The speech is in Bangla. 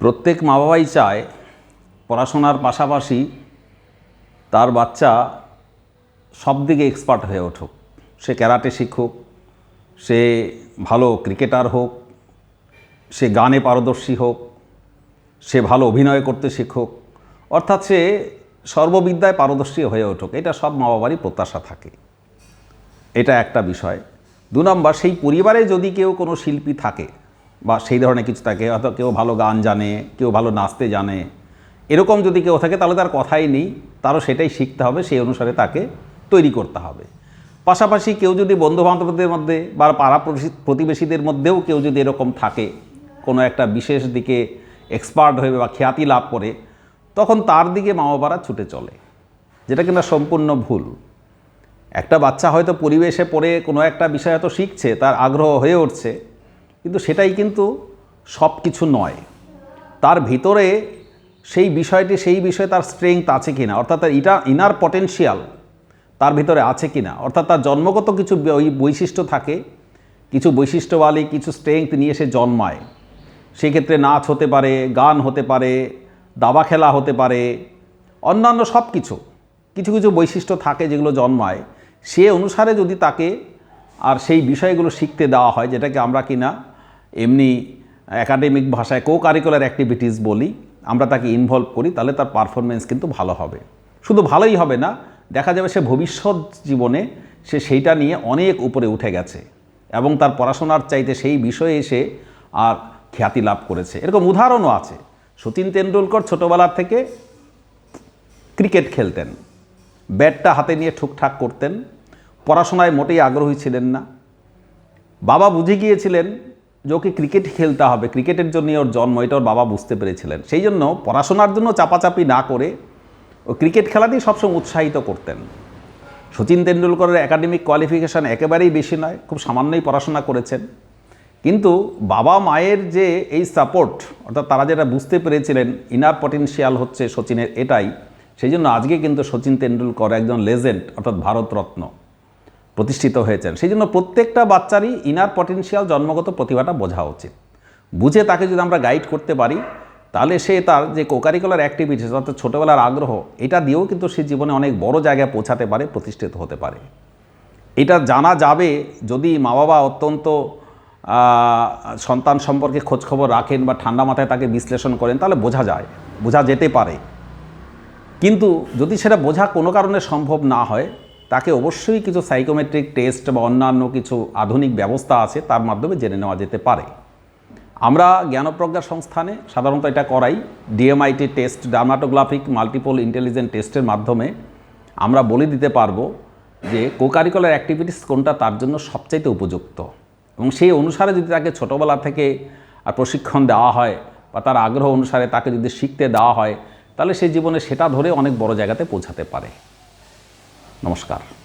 প্রত্যেক মা বাবাই চায় পড়াশোনার পাশাপাশি তার বাচ্চা সব দিকে এক্সপার্ট হয়ে উঠুক। সে ক্যারাটে শিখুক, সে ভালো ক্রিকেটার হোক, সে গানে পারদর্শী হোক, সে ভালো অভিনয় করতে শিখুক, অর্থাৎ সে সর্ববিদ্যায় পারদর্শী হয়ে উঠুক। এটা সব মা বাবারই প্রত্যাশা থাকে। এটা একটা বিষয়। দু নম্বর, সেই পরিবারে যদি কেউ কোনো শিল্পী থাকে বা সেই ধরনের কিছু থাকে, হয়তো কেউ ভালো গান জানে, কেউ ভালো নাচতে জানে, এরকম যদি কেউ থাকে তাহলে তার কথাই নেই, তারও সেটাই শিখতে হবে, সেই অনুসারে তাকে তৈরি করতে হবে। পাশাপাশি কেউ যদি বন্ধুবান্ধবদের মধ্যে বা পাড়া প্রতিবেশী- প্রতিবেশীদের মধ্যেও কেউ যদি এরকম থাকে, কোনো একটা বিশেষ দিকে এক্সপার্ট হয়ে বা খ্যাতি লাভ করে, তখন তার দিকে মা বাবারা ছুটে চলে, যেটা কিনা সম্পূর্ণ ভুল। একটা বাচ্চা হয়তো পরিবেশে পড়ে কোনো একটা বিষয় হয়তো শিখছে, তার আগ্রহ হয়ে উঠছে কিন্তু সেটাই কিন্তু সব কিছু নয়। তার ভিতরে সেই বিষয়টি, সেই বিষয়ে তার স্ট্রেংথ আছে কিনা, অর্থাৎ তার ইটা ইনার পটেনশিয়াল তার ভিতরে আছে কিনা, অর্থাৎ তার জন্মগত কিছু বৈশিষ্ট্য থাকে, কিছু বৈশিষ্ট্যবালী কিছু স্ট্রেংথ নিয়ে সে জন্মায়। সেক্ষেত্রে নাচ হতে পারে, গান হতে পারে, দাবা খেলা হতে পারে, অন্যান্য সব কিছু কিছু কিছু বৈশিষ্ট্য থাকে যেগুলো জন্মায়। সে অনুসারে যদি তাকে আর সেই বিষয়গুলো শিখতে দেওয়া হয়, যেটাকে আমরা কিনা এমনি একাডেমিক ভাষায় কো কারিকুলার অ্যাক্টিভিটিস বলি, আমরা তাকে ইনভলভ করি, তাহলে তার পারফরমেন্স কিন্তু ভালো হবে। শুধু ভালোই হবে না, দেখা যাবে সে ভবিষ্যৎ জীবনে সে সেইটা নিয়ে অনেক উপরে উঠে গেছে এবং তার পড়াশোনার চাইতে সেই বিষয়ে এসে আর খ্যাতি লাভ করেছে। এরকম উদাহরণও আছে। সচিন তেন্ডুলকর ছোটোবেলার থেকে ক্রিকেট খেলতেন। ব্যাটটা হাতে নিয়ে ঠুকঠাক করতেন। পড়াশোনায় মোটেই আগ্রহী ছিলেন না। বাবা বুঝে গিয়েছিলেন যে ওকে ক্রিকেট খেলতে হবে ক্রিকেটের জন্য ওর জন্ম, এটা ওর বাবা বুঝতে পেরেছিলেন। সেই জন্য পড়াশোনার জন্য চাপাচাপি না করে ও ক্রিকেট খেলাতেই সবসময় উৎসাহিত করতেন। সচিন তেন্ডুলকরের একাডেমিক কোয়ালিফিকেশান একেবারেই বেশি নয়, খুব সামান্যই পড়াশোনা করেছেন। কিন্তু বাবা মায়ের যে এই সাপোর্ট অর্থাৎ তারা যেটা বুঝতে পেরেছিলেন ইনার পটেনশিয়াল হচ্ছে সচিনের এটাই। সেই জন্য আজকে কিন্তু সচিন তেন্ডুলকর একজন লেজেন্ড অর্থাৎ ভারতরত্ন। প্রতিষ্ঠিত হয়েছেন। সেই জন্য প্রত্যেকটা বাচ্চারই ইনার পটেনশিয়াল জন্মগত প্রতিভাটা বোঝা উচিত। বুঝে তাকে যদি আমরা গাইড করতে পারি, তাহলে সে তার যে কোকারিকুলার অ্যাক্টিভিটিস অর্থাৎ ছোটোবেলার আগ্রহ, এটা দিয়েও কিন্তু সে জীবনে অনেক বড় জায়গায় পৌঁছাতে পারে, প্রতিষ্ঠিত হতে পারে। এটা জানা যাবে যদি মা বাবা অত্যন্ত সন্তান সম্পর্কে খোঁজখবর রাখেন বা ঠান্ডা মাথায় তাকে বিশ্লেষণ করেন, তাহলে বোঝা যায়, বোঝা যেতে পারে। কিন্তু যদি সেটা বোঝা কোনো কারণে সম্ভব না হয় তাকে অবশ্যই কিছু সাইকোমেট্রিক টেস্ট বা অন্যান্য কিছু আধুনিক ব্যবস্থা আছে, তার মাধ্যমে জেনে নেওয়া যেতে পারে। আমরা জ্ঞানপ্রজ্ঞা সংস্থানে সাধারণত এটা করাই। DMIT test dermatographic multiple intelligent টেস্টের মাধ্যমে আমরা বলে দিতে পারব যে কোকারিকুলার অ্যাক্টিভিটিস কোনটা তার জন্য সবচাইতে উপযুক্ত। এবং সেই অনুসারে যদি তাকে ছোটোবেলা থেকে প্রশিক্ষণ দেওয়া হয় বা তার আগ্রহ অনুসারে তাকে যদি শিখতে দেওয়া হয়, তাহলে সে জীবনে সেটা ধরে অনেক বড় জায়গাতে পৌঁছাতে পারে। নমস্কার।